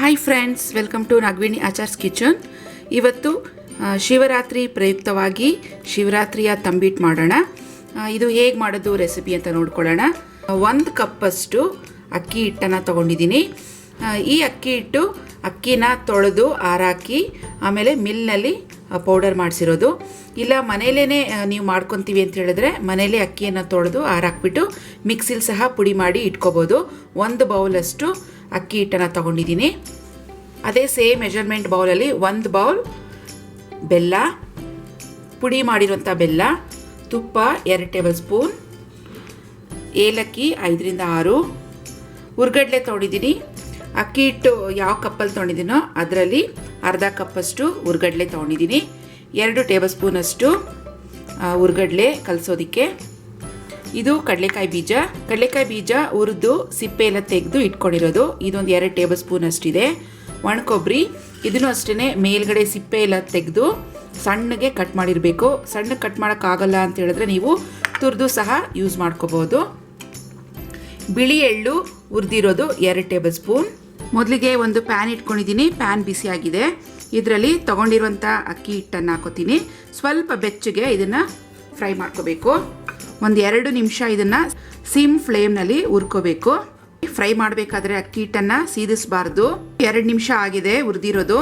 Hi friends welcome to Nagaveni Achar's kitchen ಇವತ್ತು ಶಿವರಾತ್ರಿ ಪ್ರಯುಕ್ತವಾಗಿ ಶಿವರಾತ್ರಿಯ ತಂಬಿಟ್ಟು ಮಾಡೋಣ. ಇದು ಹೇಗೆ ಮಾಡೋದು ರೆಸಿಪಿ ಅಂತ ನೋಡ್ಕೊಳ್ಳೋಣ. ಒಂದು ಕಪ್ಪಷ್ಟು ಅಕ್ಕಿ ಹಿಟ್ಟನ್ನು ತೊಗೊಂಡಿದ್ದೀನಿ. ಈ ಅಕ್ಕಿ ಹಿಟ್ಟು ಅಕ್ಕಿನ ತೊಳೆದು ಆರಾಕಿ, ಆಮೇಲೆ ಮಿಲ್ನಲ್ಲಿ ಪೌಡರ್ ಮಾಡಿಸಿರೋದು. ಇಲ್ಲ ಮನೇಲೇ ನೀವು ಮಾಡ್ಕೊತೀವಿ ಅಂತ ಹೇಳಿದ್ರೆ ಮನೇಲೇ ಅಕ್ಕಿಯನ್ನು ತೊಳೆದು ಆರಾಕ್ಬಿಟ್ಟು ಮಿಕ್ಸಿಲಿ ಸಹ ಪುಡಿ ಮಾಡಿ ಇಟ್ಕೋಬೋದು. ಒಂದು ಬೌಲಷ್ಟು ಅಕ್ಕಿ ಹಿಟ್ಟನ್ನು ತೊಗೊಂಡಿದ್ದೀನಿ. ಅದೇ ಸೇಮ್ ಮೆಜರ್ಮೆಂಟ್ ಬೌಲಲ್ಲಿ ಒಂದು ಬೌಲ್ ಬೆಲ್ಲ, ಪುಡಿ ಮಾಡಿರುವಂಥ ಬೆಲ್ಲ, ತುಪ್ಪ ಎರಡು ಟೇಬಲ್ ಸ್ಪೂನ್ ಏಲಕ್ಕಿ ಐದರಿಂದ ಆರು. ಉರ್ಗಡ್ಲೆ ತೊಗೊಂಡಿದ್ದೀನಿ. ಅಕ್ಕಿ ಹಿಟ್ಟು ಯಾವ ಕಪ್ಪಲ್ಲಿ ತೊಗೊಂಡಿದ್ದೀನೋ ಅದರಲ್ಲಿ ಅರ್ಧ ಕಪ್ಪಷ್ಟು ಉರ್ಗಡ್ಲೆ ತೊಗೊಂಡಿದ್ದೀನಿ. ಎರಡು ಟೇಬಲ್ ಸ್ಪೂನಷ್ಟು ಉರ್ಗಡ್ಲೆ ಕಲಸೋದಕ್ಕೆ. ಇದು ಕಡಲೆಕಾಯಿ ಬೀಜ. ಕಡಲೆಕಾಯಿ ಬೀಜ ಹುರಿದು ಸಿಪ್ಪೆ ಎಲ್ಲ ತೆಗೆದು ಇಟ್ಕೊಂಡಿರೋದು. ಇದೊಂದು ಎರಡು ಟೇಬಲ್ ಸ್ಪೂನ್ ಅಷ್ಟಿದೆ. ಒಣ ಕೊಬ್ಬರಿ ಇದನ್ನು ಅಷ್ಟೇ ಮೇಲ್ಗಡೆ ಸಿಪ್ಪೆ ಎಲ್ಲ ತೆಗೆದು ಸಣ್ಣಗೆ ಕಟ್ ಮಾಡಿರಬೇಕು. ಸಣ್ಣ ಕಟ್ ಮಾಡೋಕ್ಕಾಗಲ್ಲ ಅಂತ ಹೇಳಿದ್ರೆ ನೀವು ತುರಿದು ಸಹ ಯೂಸ್ ಮಾಡ್ಕೋಬೋದು. ಬಿಳಿ ಎಳ್ಳು ಹುರಿದಿರೋದು ಎರಡು ಟೇಬಲ್ ಸ್ಪೂನ್. ಮೊದಲಿಗೆ ಒಂದು ಪ್ಯಾನ್ ಇಟ್ಕೊಂಡಿದ್ದೀನಿ. ಪ್ಯಾನ್ ಬಿಸಿಯಾಗಿದೆ ಇದರಲ್ಲಿ ತೊಗೊಂಡಿರುವಂಥ ಅಕ್ಕಿ ಹಿಟ್ಟನ್ನು ಹಾಕೋತೀನಿ. ಸ್ವಲ್ಪ ಬೆಚ್ಚಗೆ ಇದನ್ನು ಫ್ರೈ ಮಾಡ್ಕೋಬೇಕು. ಒಂದು ಎರಡು ನಿಮಿಷ ಇದನ್ನು ಸಿಮ್ ಫ್ಲೇಮ್ನಲ್ಲಿ ಹುರ್ಕೋಬೇಕು. ಫ್ರೈ ಮಾಡಬೇಕಾದ್ರೆ ಅಕ್ಕಿ ಹಿಟ್ಟನ್ನು ಸೀದಿಸಬಾರ್ದು. ಎರಡು ನಿಮಿಷ ಆಗಿದೆ ಹುರಿದಿರೋದು.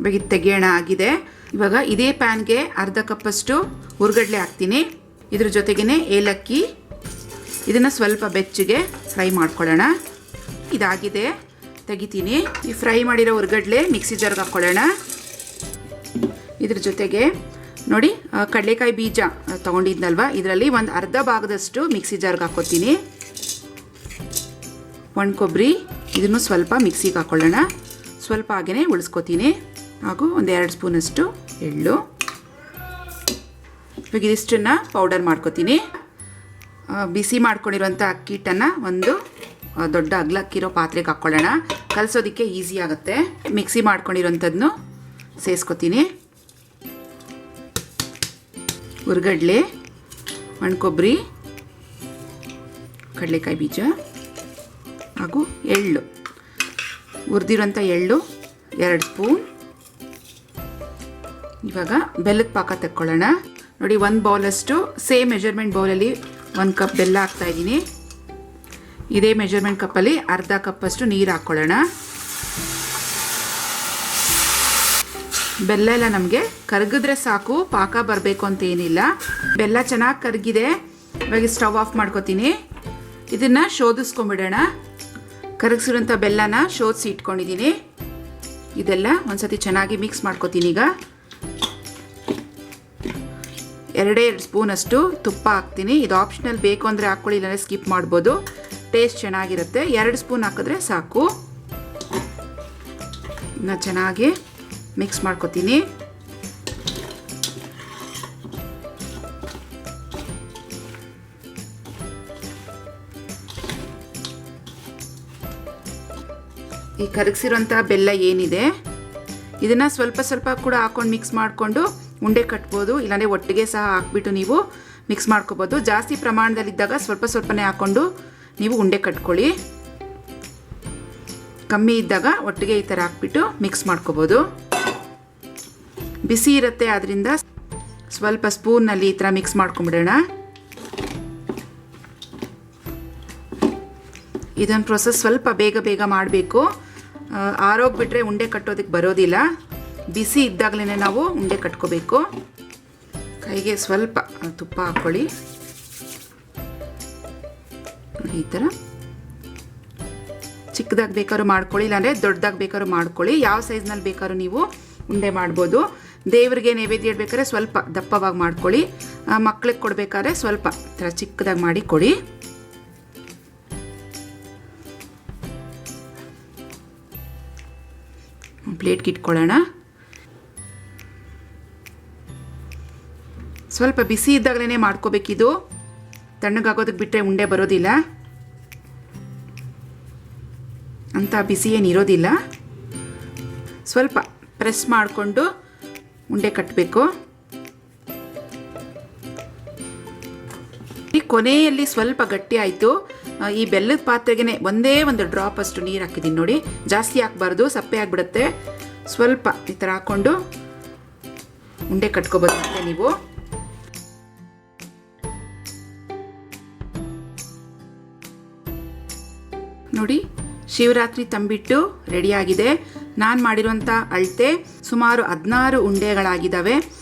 ಇವಾಗ ಇದು ತೆಗಿಯೋಣ ಆಗಿದೆ. ಇವಾಗ ಇದೇ ಪ್ಯಾನ್ಗೆ ಅರ್ಧ ಕಪ್ಪಷ್ಟು ಹುರ್ಗಡ್ಲೆ ಹಾಕ್ತೀನಿ. ಇದ್ರ ಜೊತೆಗೇ ಏಲಕ್ಕಿ. ಇದನ್ನು ಸ್ವಲ್ಪ ಬೆಚ್ಚಗೆ ಫ್ರೈ ಮಾಡ್ಕೊಳ್ಳೋಣ. ಇದಾಗಿದೆ. ತೆಗಿತೀನಿ. ಈ ಫ್ರೈ ಮಾಡಿರೋ ಹುರ್ಗಡ್ಲೆ ಮಿಕ್ಸಿ ಜಾರ್ಗೆ ಹಾಕ್ಕೊಳ್ಳೋಣ ಇದ್ರ ಜೊತೆಗೆ ನೋಡಿ ಕಡಲೆಕಾಯಿ ಬೀಜ ತೊಗೊಂಡಿದ್ನಲ್ವ? ಇದರಲ್ಲಿ ಒಂದು ಅರ್ಧ ಭಾಗದಷ್ಟು ಮಿಕ್ಸಿ ಜಾರ್ಗೆ ಹಾಕೋತೀನಿ. ಒಣ ಕೊಬ್ಬರಿ ಇದನ್ನು ಸ್ವಲ್ಪ ಮಿಕ್ಸಿಗೆ ಹಾಕ್ಕೊಳ್ಳೋಣ ಸ್ವಲ್ಪ ಹಾಗೆಯೇ ಉಳಿಸ್ಕೊತೀನಿ. ಹಾಗೂ ಒಂದು ಎರಡು ಸ್ಪೂನಷ್ಟು ಎಳ್ಳು. ಇವಾಗ ಇದಿಷ್ಟನ್ನು ಪೌಡರ್ ಮಾಡ್ಕೊತೀನಿ. ಬಿಸಿ ಮಾಡ್ಕೊಂಡಿರುವಂಥ ಅಕ್ಕಿ ಹಿಟ್ಟನ್ನು ಒಂದು ದೊಡ್ಡ ಅಗ್ಲಕ್ಕಿರೋ ಪಾತ್ರೆಗೆ ಹಾಕ್ಕೊಳ್ಳೋಣ ಕಲಸೋದಕ್ಕೆ ಈಸಿ ಆಗುತ್ತೆ. ಮಿಕ್ಸಿ ಮಾಡ್ಕೊಂಡಿರೋಂಥದ್ದನ್ನು ಸೇರಿಸ್ಕೊತೀನಿ ಉರ್ಗಡ್ಲೆ ಒಣ ಕೊಬ್ಬರಿ ಕಡಲೆಕಾಯಿ ಬೀಜ, ಹಾಗೂ ಎಳ್ಳು. ಹುರಿದಿರೋಂಥ ಎಳ್ಳು ಎರಡು ಸ್ಪೂನ್. ಇವಾಗ ಬೆಲ್ಲದ ಪಾಕ ತಕ್ಕೊಳ್ಳೋಣ. ನೋಡಿ, ಒಂದು ಬೌಲಷ್ಟು ಸೇಮ್ ಮೆಜರ್ಮೆಂಟ್ ಬೌಲಲ್ಲಿ ಒಂದು ಕಪ್ ಬೆಲ್ಲ ಹಾಕ್ತಾಯಿದ್ದೀನಿ ಇದೇ ಮೆಜರ್ಮೆಂಟ್ ಕಪ್ಪಲ್ಲಿ ಅರ್ಧ ಕಪ್ಪಷ್ಟು ನೀರು ಹಾಕ್ಕೊಳ್ಳೋಣ. ಬೆಲ್ಲ ಎಲ್ಲ ನಮಗೆ ಕರಗಿದ್ರೆ ಸಾಕು, ಪಾಕ ಬರಬೇಕು ಅಂತ ಏನಿಲ್ಲ. ಬೆಲ್ಲ ಚೆನ್ನಾಗಿ ಕರಗಿದೆ. ಇವಾಗ ಸ್ಟವ್ ಆಫ್ ಮಾಡ್ಕೊತೀನಿ. ಇದನ್ನು ಶೋಧಿಸ್ಕೊಂಬಿಡೋಣ ಕರಗಿಸಿರೋಂಥ ಬೆಲ್ಲನ ಶೋಧಿಸಿ ಇಟ್ಕೊಂಡಿದ್ದೀನಿ. ಇದೆಲ್ಲ ಒಂದ್ಸತಿ ಚೆನ್ನಾಗಿ ಮಿಕ್ಸ್ ಮಾಡ್ಕೊತೀನಿ ಈಗ. ಎರಡೇ ಎರಡು ಸ್ಪೂನಷ್ಟು ತುಪ್ಪ ಹಾಕ್ತೀನಿ. ಇದು ಆಪ್ಷನಲ್ ಬೇಕು ಅಂದರೆ ಹಾಕ್ಕೊಳ್ಳಿ, ಇಲ್ಲಾಂದರೆ ಸ್ಕಿಪ್ ಮಾಡ್ಬೋದು. ಟೇಸ್ಟ್ ಚೆನ್ನಾಗಿರುತ್ತೆ. ಎರಡು ಸ್ಪೂನ್ ಹಾಕಿದ್ರೆ ಸಾಕು. ಚೆನ್ನಾಗಿ ಮಿಕ್ಸ್ ಮಾಡ್ಕೊತೀನಿ ಈ ಕರಗಿಸಿರೋಂಥ ಬೆಲ್ಲ ಏನಿದೆ, ಇದನ್ನು ಸ್ವಲ್ಪ ಸ್ವಲ್ಪ ಕೂಡ ಹಾಕ್ಕೊಂಡು ಮಿಕ್ಸ್ ಮಾಡಿಕೊಂಡು ಉಂಡೆ ಕಟ್ಬೋದು, ಇಲ್ಲಾಂದರೆ ಒಟ್ಟಿಗೆ ಸಹ ಹಾಕ್ಬಿಟ್ಟು ನೀವು ಮಿಕ್ಸ್ ಮಾಡ್ಕೋಬೋದು. ಜಾಸ್ತಿ ಪ್ರಮಾಣದಲ್ಲಿದ್ದಾಗ ಸ್ವಲ್ಪ ಸ್ವಲ್ಪನೇ ಹಾಕ್ಕೊಂಡು ನೀವು ಉಂಡೆ ಕಟ್ಕೊಳ್ಳಿ. ಕಮ್ಮಿ ಇದ್ದಾಗ ಒಟ್ಟಿಗೆ ಈ ಥರ ಹಾಕ್ಬಿಟ್ಟು ಮಿಕ್ಸ್ ಮಾಡ್ಕೋಬೋದು. ಬಿಸಿ ಇರುತ್ತೆ ಆದ್ದರಿಂದ ಸ್ವಲ್ಪ ಸ್ಪೂನ್ನಲ್ಲಿ ಈ ಥರ ಮಿಕ್ಸ್ ಮಾಡ್ಕೊಂಬಿಡೋಣ. ಇದೊಂದು ಪ್ರೊಸೆಸ್ ಸ್ವಲ್ಪ ಬೇಗ ಬೇಗ ಮಾಡಬೇಕು. ಆರೋಗ್ಬಿಟ್ರೆ ಉಂಡೆ ಕಟ್ಟೋದಕ್ಕೆ ಬರೋದಿಲ್ಲ. ಬಿಸಿ ಇದ್ದಾಗಲೇ ನಾವು ಉಂಡೆ ಕಟ್ಕೋಬೇಕು. ಕೈಗೆ ಸ್ವಲ್ಪ ತುಪ್ಪ ಹಾಕ್ಕೊಳ್ಳಿ. ಈ ಥರ. ಚಿಕ್ಕದಾಗಿ ಬೇಕಾದ್ರೂ ಮಾಡ್ಕೊಳ್ಳಿ, ಇಲ್ಲಾಂದರೆ ದೊಡ್ಡದಾಗಿ ಬೇಕಾದ್ರೂ ಮಾಡ್ಕೊಳ್ಳಿ. ಯಾವ ಸೈಜ್ನಲ್ಲಿ ಬೇಕಾದ್ರೂ ನೀವು ಉಂಡೆ ಮಾಡ್ಬೋದು. ದೇವರಿಗೆ ನೈವೇದ್ಯ ಇಡ್ಬೇಕಾದ್ರೆ ಸ್ವಲ್ಪ ದಪ್ಪವಾಗಿ ಮಾಡ್ಕೊಳ್ಳಿ. ಮಕ್ಳಿಗೆ ಕೊಡಬೇಕಾದ್ರೆ ಸ್ವಲ್ಪ ಥರ ಚಿಕ್ಕದಾಗಿ ಮಾಡಿ ಕೊಡಿ. ಪ್ಲೇಟ್ಗೆ ಇಟ್ಕೊಳ್ಳೋಣ. ಸ್ವಲ್ಪ ಬಿಸಿ ಇದ್ದಾಗಲೇ ಮಾಡ್ಕೋಬೇಕಿದು. ತಣ್ಣಗಾಗೋದಕ್ಕೆ ಬಿಟ್ಟರೆ ಉಂಡೆ ಬರೋದಿಲ್ಲ. ಅಂತ ಬಿಸಿ ಏನಿರೋದಿಲ್ಲ ಸ್ವಲ್ಪ ಪ್ರೆಸ್ ಮಾಡಿಕೊಂಡು ಉಂಡೆ ಕಟ್ಟಬೇಕು ಈ ಕೊನೆಯಲ್ಲಿ ಸ್ವಲ್ಪ ಗಟ್ಟಿ ಆಯಿತು. ಈ ಬೆಲ್ಲದ ಪಾತ್ರೆಗೆ ಒಂದೇ ಒಂದು ಡ್ರಾಪ್ ಅಷ್ಟು ನೀರು ಹಾಕಿದ್ದೀನಿ ನೋಡಿ. ಜಾಸ್ತಿ ಹಾಕ್ಬಾರ್ದು, ಸಪ್ಪೆ ಆಗಿಬಿಡುತ್ತೆ. ಸ್ವಲ್ಪ ಈ ಥರ ಹಾಕ್ಕೊಂಡು ಉಂಡೆ ಕಟ್ಕೊಬೋದು ನೀವು. ನೋಡಿ, ಶಿವರಾತ್ರಿ ತಂಬಿಟ್ಟು ರೆಡಿಯಾಗಿದೆ ನಾನು ಮಾಡಿರುವಂಥ ಅಳತೆ ಸುಮಾರು ಹದಿನಾರು ಉಂಡೆಗಳಾಗಿದ್ದಾವೆ.